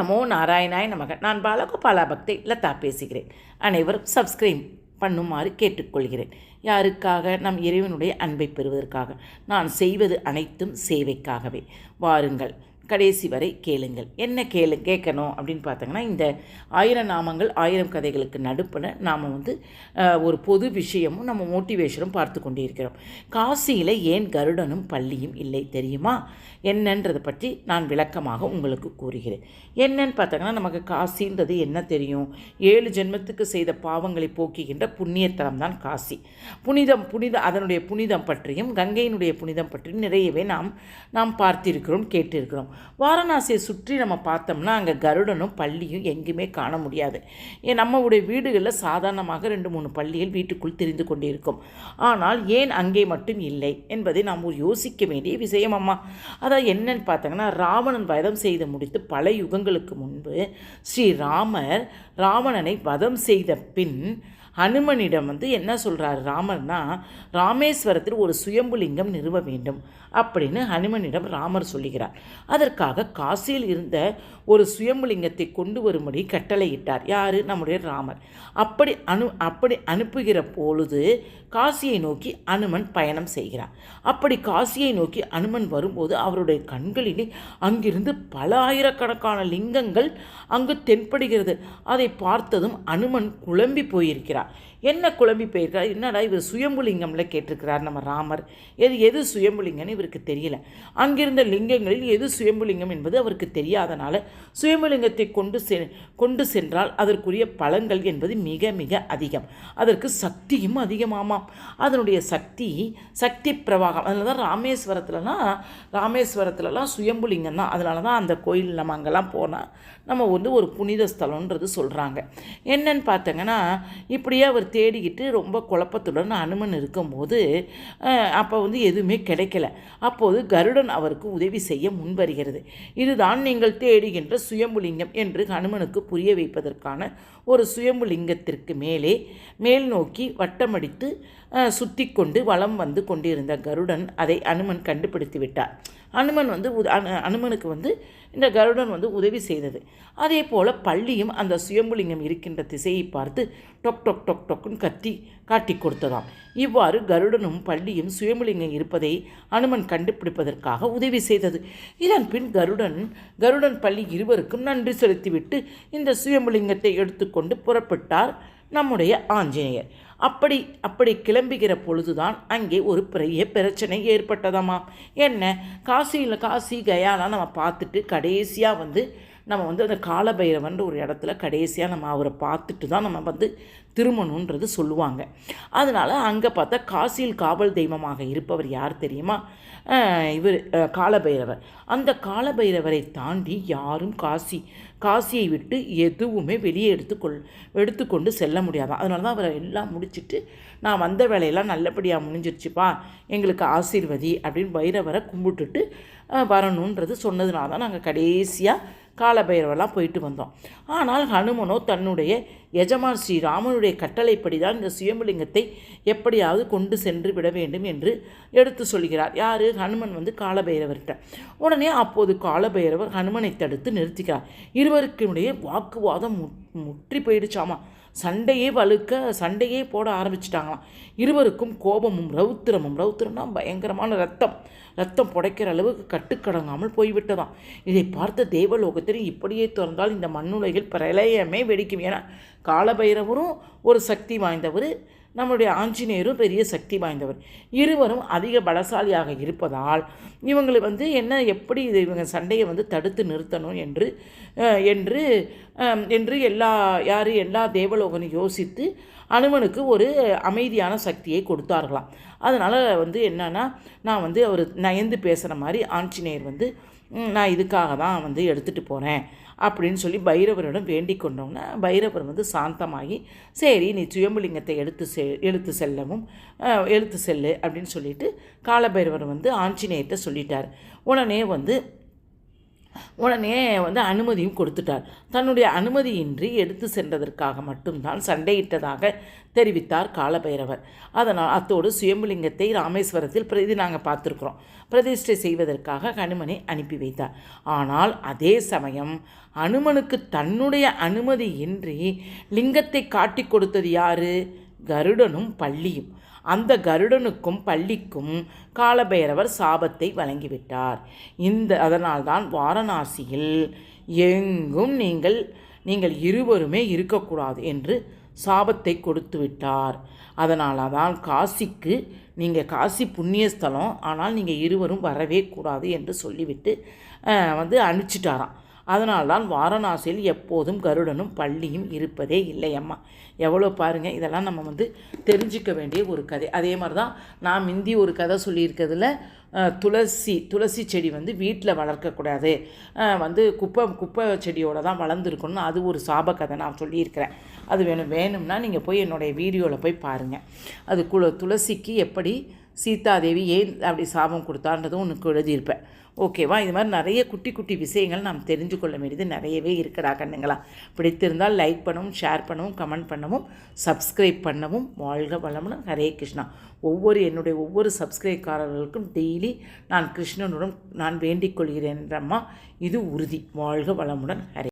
நமோ நாராயணாய் நமக. நான் பாலகோபாலா பக்தி லதா பேசுகிறேன். அனைவரும் சப்ஸ்கிரைப் பண்ணுமாறு கேட்டுக்கொள்கிறேன். யாருக்காக? நம் இறைவனுடைய அன்பை பெறுவதற்காக. நான் செய்வது அனைத்தும் சேவைக்காகவே. வாருங்கள். கடைசி வரை கேளுங்கள். என்ன கேளு கேட்கணும் அப்படின்னு பார்த்தீங்கன்னா இந்த ஆயிரம் நாமங்கள் ஆயிரம் கதைகளுக்கு நடுப்பில் நாம் வந்து ஒரு பொது விஷயமும் நம்ம மோட்டிவேஷனும் பார்த்து கொண்டிருக்கிறோம். காசியில் ஏன் கருடனும் பள்ளியும் இல்லை தெரியுமா? என்னன்றதை பற்றி நான் விளக்கமாக உங்களுக்கு கூறுகிறேன். என்னன்னு பார்த்தோங்கன்னா நமக்கு காசின்றது என்ன தெரியும்? ஏழு ஜென்மத்துக்கு செய்த பாவங்களை போக்குகின்ற புண்ணியத்தலம் தான் காசி. புனிதம் புனித அதனுடைய புனிதம் பற்றியும் கங்கையினுடைய புனிதம் பற்றியும் நிறையவே நாம் நாம் பார்த்திருக்கிறோம் கேட்டிருக்கிறோம். வாரணாசியை சுற்றி நம்ம பார்த்தோம்னா அங்கே கருடனும் பள்ளியும் எங்கேயுமே காண முடியாது. ஏன் நம்மளுடைய வீடுகளில் சாதாரணமாக ரெண்டு மூணு பள்ளிகள் வீட்டுக்குள் தெரிந்து கொண்டிருக்கும். ஆனால் ஏன் அங்கே மட்டும் இல்லை என்பதை நாம் ஒரு யோசிக்க வேண்டிய விஷயம் அம்மா. அதாவது என்னன்னு பார்த்தாங்கன்னா ராவணன் வதம் செய்து முடித்து பல யுகங்களுக்கு முன்பு ஸ்ரீராமர் ராவணனை வதம் செய்த பின் ஹனுமனிடம் வந்து என்ன சொல்கிறார் ராமர்னா ராமேஸ்வரத்தில் ஒரு சுயம்புலிங்கம் நிறுவ வேண்டும். அப்படின்னு ஹனுமனிடம் ராமர் சொல்லுகிறார். அதற்காக காசியில் இருந்த ஒரு சுயம்புலிங்கத்தை கொண்டு வரும்படி கட்டளையிட்டார். யார்? நம்முடைய ராமர். அப்படி அனு அப்படி அனுப்புகிற பொழுது காசியை நோக்கி அனுமன் பயணம் செய்கிறார். அப்படி காசியை நோக்கி அனுமன் வரும்போது அவருடைய கண்களிலே அங்கிருந்து பல ஆயிரக்கணக்கான லிங்கங்கள் அங்கு தென்படுகிறது. அதை பார்த்ததும் அனுமன் குழம்பி போயிருக்கிறார். என்ன குழம்பி போயிருக்கிறார்? என்னடா இவர் சுயம்புலிங்கம்ல கேட்டிருக்கிறார் நம்ம ராமர். எது எது சுயம்புலிங்கன்னு இவருக்கு தெரியல. அங்கிருந்த லிங்கங்களில் எது சுயம்புலிங்கம் என்பது அவருக்கு தெரியாதனால சுயம்புலிங்கத்தை கொண்டு செ கொண்டு சென்றால் அதற்குரிய பலன்கள் என்பது மிக மிக அதிகம். அதற்கு சக்தியும் அதிகமாமாம். அதனுடைய சக்தி சக்தி பிரவாகம். அதனால தான் ராமேஸ்வரத்துலலாம் ராமேஸ்வரத்துலலாம் சுயம்புலிங்கம் தான். அதனால தான் அந்த கோயில் நம்ம அங்கெல்லாம் போனால் நம்ம வந்து ஒரு புனித ஸ்தலன்றது சொல்கிறாங்க என்னன்னு பார்த்தங்கன்னா இப்படியே அவர் தேடிக்கிட்டு ரொம்ப குழப்பத்துடன் அனுமன் இருக்கும்போது அப்போ வந்து எதுவுமே கிடைக்கல. அப்போது கருடன் அவருக்கு உதவி செய்ய முன்வருகிறது. இதுதான் நீங்கள் தேடுகின்ற சுயம்புலிங்கம் என்று ஹனுமனுக்கு புரிய வைப்பதற்கான ஒரு சுயம்புலிங்கத்திற்கு மேலே மேல் நோக்கி வட்டமடித்து சுற்றி கொண்டு வலம் வந்து கொண்டிருந்த கருடன் அதை அனுமன் கண்டுபிடித்து விட்டார் அனுமன் வந்து உத- அனுமனுக்கு வந்து இந்த கருடன் வந்து உதவி செய்தது. அதே போல் பள்ளியும் அந்த சுயம்புலிங்கம் இருக்கின்ற திசையை பார்த்து டொக் டொக் டொக் டொக்குன்னு கத்தி காட்டி கொடுத்ததாம். இவ்வாறு கருடனும் பள்ளியும் சுயம்புலிங்கம் இருப்பதை அனுமன் கண்டுபிடிப்பதற்காக உதவி செய்தது. இதன் பின் கருடன் கருடன் பள்ளி இருவருக்கும் நன்றி செலுத்திவிட்டு இந்த சுயம்புலிங்கத்தை எடுத்துக்கொண்டு புறப்பட்டார் நம்முடைய ஆஞ்சநேயர். அப்படி அப்படி கிளம்புகிற பொழுதுதான் அங்கே ஒரு பெரிய பிரச்சனை ஏற்பட்டதாமா என்ன? காசியில் காசி கயாலாம் நம்ம பார்த்துட்டு கடைசியாக வந்து நம்ம வந்து அந்த காலபைரவன்ற ஒரு இடத்துல கடைசியாக நம்ம அவரை பார்த்துட்டு தான் நம்ம வந்து திருமணன்றது சொல்லுவாங்க. அதனால் அங்கே பார்த்தா காசியில் காவல் தெய்வமாக இருப்பவர் யார் தெரியுமா? இவர் காலபைரவர். அந்த காலபைரவரை தாண்டி யாரும் காசி காசியை விட்டு எதுவுமே வெளியே எடுத்துக்கொள் எடுத்துக்கொண்டு செல்ல முடியாதான் அதனால தான் அவரை எல்லாம் முடிச்சுட்டு நான் வந்த வேலையெல்லாம் நல்லபடியாக முடிஞ்சிருச்சுப்பா எங்களுக்கு ஆசீர்வதி அப்படின்னு பைரவரை கும்பிட்டுட்டு வரணுன்றது சொன்னதுனால தான் நாங்கள் கடைசியாக காலபைரவெல்லாம் போயிட்டு வந்தோம். ஆனால் ஹனுமனோ தன்னுடைய எஜமான் ஸ்ரீ ராமனுடைய கட்டளைப்படி தான் இந்த சுயம்புலிங்கத்தை எப்படியாவது கொண்டு சென்று விட வேண்டும் என்று எடுத்து சொல்கிறார். யார்? ஹனுமன் வந்து காலபைரவர்கிட்ட. உடனே அப்போது காலபைரவர் ஹனுமனை தடுத்து நிறுத்திக்கிறார். இருவருக்குடைய வாக்குவாதம் முற்றி போயிடுச்சாமா. சண்டையே வலுக்க சண்டையே போட ஆரம்பிச்சிட்டாங்களாம். இருவருக்கும் கோபமும் ரௌத்திரமும் ரௌத்திரம்னா பயங்கரமான ரத்தம். ரத்தம் புடைக்கிற அளவுக்கு கட்டுக்கடங்காமல் போய்விட்டதாம். இதை பார்த்த தேவலோகத்தில் இப்படியே திறந்தால் இந்த மண்ணுலகில் பிரளயமே வெடிக்கும் ஏன்னா காலபைரவரும் ஒரு சக்தி வாய்ந்தவர் நம்முடைய ஆஞ்சநேயரும் பெரிய சக்தி வாய்ந்தவர். இருவரும் அதிக பலசாலியாக இருப்பதால் இவங்களை வந்து என்ன எப்படி இது இவங்க சண்டையை வந்து தடுத்து நிறுத்தணும் என்று என்று என்று எல்லா யார் எல்லா தேவலோகனும் யோசித்து அனுமனுக்கு ஒரு அமைதியான சக்தியை கொடுத்தார்களாம். அதனால் வந்து என்னென்னா நான் வந்து அவர் நயந்து பேசுகிற மாதிரி ஆஞ்சநேயர் வந்து நான் இதுக்காக தான் வந்து எடுத்துகிட்டு போகிறேன் அப்படின்னு சொல்லி பைரவரிடம் வேண்டிக் கொண்டோம்னா பைரவர் வந்து சாந்தமாகி சரி நீ சுயம்புலிங்கத்தை எடுத்து செ எடுத்து செல்லவும் எடுத்து செல்லு அப்படின்னு சொல்லிட்டு காலபைரவர் வந்து ஆஞ்சநேயத்தை சொல்லிட்டார். உடனே வந்து உடனே வந்து அனுமதியும் கொடுத்துட்டார். தன்னுடைய அனுமதியின்றி எடுத்து சென்றதற்காக மட்டும்தான் சண்டையிட்டதாக தெரிவித்தார் காலபைரவர். அதனால் அத்தோடு சுயம்புலிங்கத்தை ராமேஸ்வரத்தில் பிரதி நாங்கள் பார்த்துருக்குறோம். பிரதிஷ்டை செய்வதற்காக ஹனுமனை அனுப்பி வைத்தார். ஆனால் அதே சமயம் அனுமனுக்கு தன்னுடைய அனுமதியின்றி லிங்கத்தை காட்டி கொடுத்தது யாரு? கருடனும் பள்ளியும். அந்த கருடனுக்கும் பள்ளிக்கும் காலபைரவர் சாபத்தை வழங்கிவிட்டார். இந்த அதனால்தான் வாரணாசியில் எங்கும் நீங்கள் நீங்கள் இருவருமே இருக்கக்கூடாது என்று சாபத்தை கொடுத்து விட்டார் அதனால தான் காசிக்கு நீங்கள் காசி புண்ணிய ஸ்தலம் ஆனால் நீங்கள் இருவரும் வரவே கூடாது என்று சொல்லிவிட்டு வந்து அனுப்பிச்சிட்டாராம். அதனால்தான் வாரணாசியில் எப்போதும் கருடனும் பள்ளியும் இருப்பதே இல்லை அம்மா. எவ்வளோ பாருங்கள் இதெல்லாம் நம்ம வந்து தெரிஞ்சுக்க வேண்டிய ஒரு கதை. அதே மாதிரி தான் நான் முந்தி ஒரு கதை சொல்லியிருக்கிறதுல துளசி துளசி செடி வந்து வீட்டில் வளர்க்கக்கூடாது. வந்து குப்பை குப்பை செடியோடு தான் வளர்ந்துருக்கணும்னு அது ஒரு சாப கதை நான் சொல்லியிருக்கிறேன். அது வேணும் வேணும்னா நீங்கள் போய் என்னுடைய வீடியோவில் போய் பாருங்கள் அது குல துளசிக்கு எப்படி சீதாதேவி ஏன் அப்படி சாபம் கொடுத்தான்றதும் உனக்கு எழுதியிருப்பேன். ஓகேவா இது மாதிரி நிறைய குட்டி குட்டி விஷயங்கள் நாம் தெரிஞ்சு கொள்ள வேண்டியது நிறையவே இருக்கிறா கண்ணுங்களா? பிடித்திருந்தால் லைக் பண்ணவும் ஷேர் பண்ணவும் கமெண்ட் பண்ணவும் சப்ஸ்கிரைப் பண்ணவும் வாழ்க வளமுடன் ஹரே கிருஷ்ணா. ஒவ்வொரு என்னுடைய ஒவ்வொரு சப்ஸ்கிரைப்காரர்களுக்கும் டெய்லி நான் கிருஷ்ணனுடன் நான் வேண்டிக் கொள்கிறேன் இது உறுதி. வாழ்க வளமுடன் ஹரே